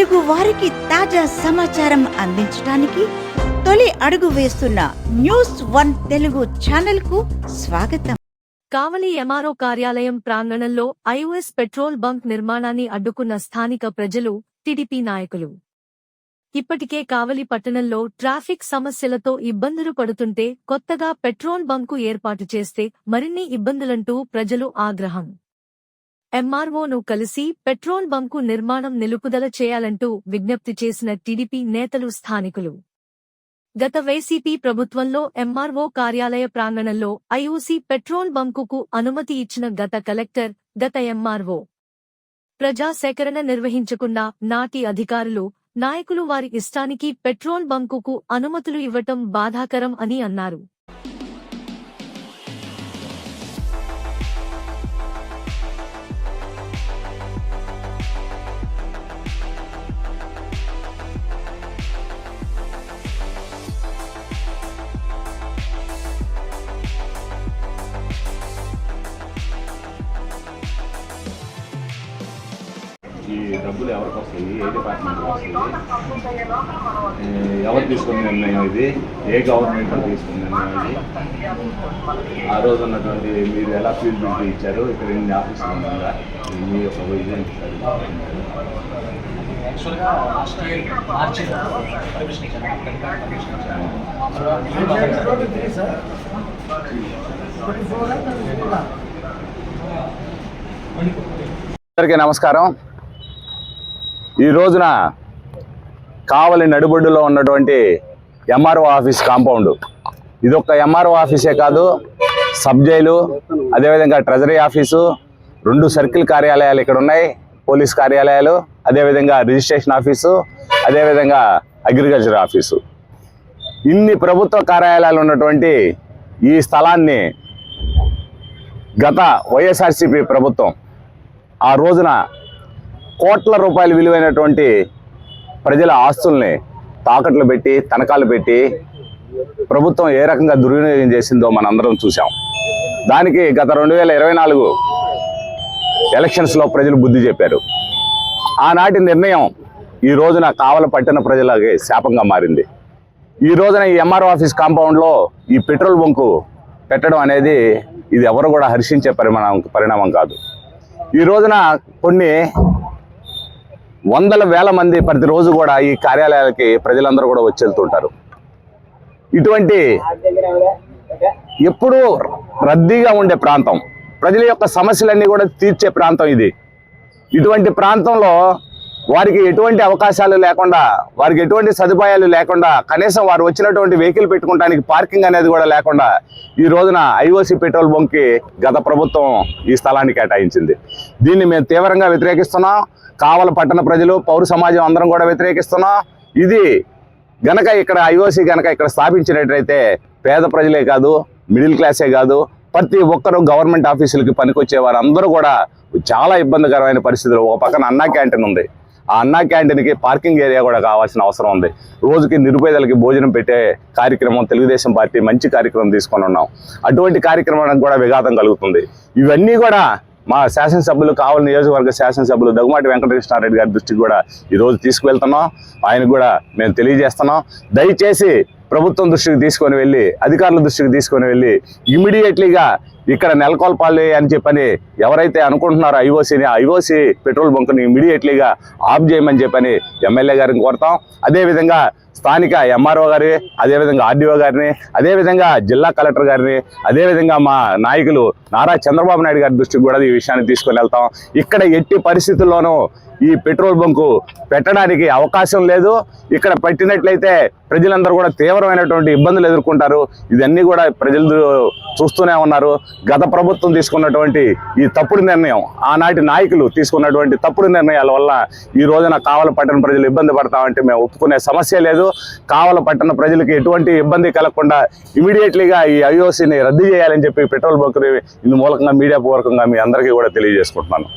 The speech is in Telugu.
తెలుగు వారికి తాజా సమాచారం అందించడానికి తొలి అడుగు వేస్తున్న న్యూస్ వన్ తెలుగు ఛానల్కు స్వాగతం. కావలి ఎంఆర్ఓ కార్యాలయం ప్రాంగణంలో ఐఓఎస్ పెట్రోల్ బంక్ నిర్మాణాన్ని అడ్డుకున్న స్థానిక ప్రజలు టీడీపీ నాయకులు. ఇప్పటికే కావలి పట్టణంలో ట్రాఫిక్ సమస్యలతో ఇబ్బందులు పడుతుంటే కొత్తగా పెట్రోల్ బంకు ఏర్పాటు చేస్తే మరిన్ని ఇబ్బందులంటూ ప్రజలు ఆగ్రహం. ఎంఆర్ఓను కలిసి పెట్రోల్ బంకు నిర్మాణం నిలుపుదల చేయాలంటూ విజ్ఞప్తి చేసిన టీడీపీ నేతలు స్థానికులు. గత వైసీపీ ప్రభుత్వంలో ఎంఆర్ఓ కార్యాలయ ప్రాంగణంలో ఐఓసీ పెట్రోల్ బంకుకు అనుమతి ఇచ్చిన గత కలెక్టర్ గత ఎంఆర్ఓ. ప్రజా సేకరణ నిర్వహించకుండా నాటి అధికారులు నాయకులు వారి ఇష్టానికి పెట్రోల్ బంకుకు అనుమతులు ఇవ్వటం బాధాకరం అని అన్నారు. ఈ డబ్బులు ఎవరికి వస్తాయి? ఏ డిపార్ట్మెంట్కి వస్తాయి? ఎవరు తీసుకున్న నిర్ణయం ఇది? ఏ గవర్నమెంట్ తీసుకున్న నిర్ణయం ఇది? ఆ రోజు ఉన్నటువంటి మీరు ఎలా ఫీల్డ్ ఇచ్చారు? ఇక్కడ ఎన్ని ఆఫీసులు ఉన్నారా మీ యొక్క యాక్చువల్గా లాస్ట్ ఇయర్ మార్చి పర్మిషన్ ఇచ్చాను. అందరికీ నమస్కారం. ఈ రోజున కావలి నడిబొడ్డులో ఉన్నటువంటి ఎంఆర్ఓ ఆఫీస్ కాంపౌండ్. ఇది ఒక ఎంఆర్ఓ ఆఫీసే కాదు సబ్ జైలు అదేవిధంగా ట్రెజరీ ఆఫీసు రెండు సర్కిల్ కార్యాలయాలు ఇక్కడ ఉన్నాయి పోలీస్ కార్యాలయాలు అదేవిధంగా రిజిస్ట్రేషన్ ఆఫీసు అదేవిధంగా అగ్రికల్చర్ ఆఫీసు. ఇన్ని ప్రభుత్వ కార్యాలయాలు ఉన్నటువంటి ఈ స్థలాన్ని గత వైఎస్ఆర్సీపీ ప్రభుత్వం ఆ రోజున కోట్ల రూపాయలు విలువైనటువంటి ప్రజల ఆస్తుల్ని తాకట్లు పెట్టి తనఖాలు పెట్టి ప్రభుత్వం ఏ రకంగా దుర్వినియోగం చేసిందో మనందరం చూసాం దానికి గత రెండు వేల ఇరవై నాలుగు ఎలక్షన్స్లో ప్రజలు బుద్ధి చెప్పారు. ఆనాటి నిర్ణయం ఈ రోజున కావల పట్టిన ప్రజలకి శాపంగా మారింది. ఈ రోజున ఈ ఎంఆర్ఓ ఆఫీస్ కాంపౌండ్లో ఈ పెట్రోల్ బంకు పెట్టడం అనేది ఇది ఎవరు కూడా హర్షించే పరిమాణం పరిణామం కాదు. ఈ రోజున కొన్ని వందల వేల మంది ప్రతిరోజు కూడా ఈ కార్యాలయాలకి ప్రజలందరూ కూడా వచ్చేళ్తుంటారు ఇటువంటి ఎప్పుడూ రద్దీగా ఉండే ప్రాంతం ప్రజల యొక్క సమస్యలన్నీ కూడా తీర్చే ప్రాంతం ఇది. ఇటువంటి ప్రాంతంలో వారికి ఎటువంటి అవకాశాలు లేకుండా వారికి ఎటువంటి సదుపాయాలు లేకుండా కనీసం వారు వచ్చినటువంటి వెహికల్ పెట్టుకోవడానికి పార్కింగ్ అనేది కూడా లేకుండా ఈ రోజున ఐఓసి పెట్రోల్ బంక్కి గత ప్రభుత్వం ఈ స్థలాన్ని కేటాయించింది. దీన్ని మేము తీవ్రంగా వ్యతిరేకిస్తున్నాం. కావల పట్టణ ప్రజలు పౌర సమాజం అందరం కూడా వ్యతిరేకిస్తున్నాం. ఇది గనక ఇక్కడ ఐఓసి గనక ఇక్కడ స్థాపించినట్లయితే పేద ప్రజలే కాదు మిడిల్ క్లాసే కాదు ప్రతి ఒక్కరూ గవర్నమెంట్ ఆఫీసులకి పనికొచ్చే వారందరూ కూడా చాలా ఇబ్బందికరమైన పరిస్థితులు. ఒక పక్కన అన్నా క్యాంటీన్ ఉంది. ఆ అన్నా క్యాంటీన్కి పార్కింగ్ ఏరియా కూడా కావాల్సిన అవసరం ఉంది. రోజుకి నిరుపేదలకి భోజనం పెట్టే కార్యక్రమం తెలుగుదేశం పార్టీ మంచి కార్యక్రమం తీసుకొని ఉన్నాం. అటువంటి కార్యక్రమానికి కూడా విఘాతం కలుగుతుంది. ఇవన్నీ కూడా మా శాసనసభ్యులు కావలి నియోజకవర్గ శాసనసభ్యులు దగ్గుమాటి వెంకటకృష్ణారెడ్డి గారి దృష్టికి కూడా ఈరోజు తీసుకువెళ్తున్నాం. ఆయనకు కూడా మేము తెలియజేస్తున్నాం. దయచేసి ప్రభుత్వం దృష్టికి తీసుకొని వెళ్ళి అధికారుల దృష్టికి తీసుకొని వెళ్ళి ఇమీడియట్లీగా ఇక్కడ నెలకొల్పాలి అని చెప్పని ఎవరైతే అనుకుంటున్నారో ఐఓసీని ఐఓసీ పెట్రోల్ బంక్ని ఇమీడియట్లీగా ఆఫ్ చేయమని చెప్పని ఎమ్మెల్యే గారిని కోరుతాం. అదేవిధంగా స్థానిక ఎంఆర్ఓ గారి అదేవిధంగా ఆర్డీఓ గారిని అదేవిధంగా జిల్లా కలెక్టర్ గారిని అదేవిధంగా మా నాయకులు నారా చంద్రబాబు నాయుడు గారి దృష్టికి కూడా ఈ విషయాన్ని తీసుకుని వెళ్తాం. ఇక్కడ ఎట్టి పరిస్థితుల్లోనూ ఈ పెట్రోల్ బంకు పెట్టడానికి అవకాశం లేదు. ఇక్కడ పెట్టినట్లయితే ప్రజలందరూ కూడా తీవ్రమైనటువంటి ఇబ్బందులు ఎదుర్కొంటారు. ఇవన్నీ కూడా ప్రజలు చూస్తూనే ఉన్నారు. గత ప్రభుత్వం తీసుకున్నటువంటి ఈ తప్పుడు నిర్ణయం ఆనాటి నాయకులు తీసుకున్నటువంటి తప్పుడు నిర్ణయాల వల్ల ఈ రోజున కావల పట్టణ ప్రజలు ఇబ్బంది పడతామంటే మేము ఒప్పుకునే సమస్య లేదు. కావల పట్టణ ప్రజలకు ఎటువంటి ఇబ్బంది కలగకుండా ఇమీడియట్లీగా ఈ ఐఓసీని రద్దు చేయాలని చెప్పి పెట్రోల్ బంకుని ఇందు మూలకంగా మీడియా పూర్వకంగా మీ అందరికీ కూడా తెలియజేసుకుంటున్నాను.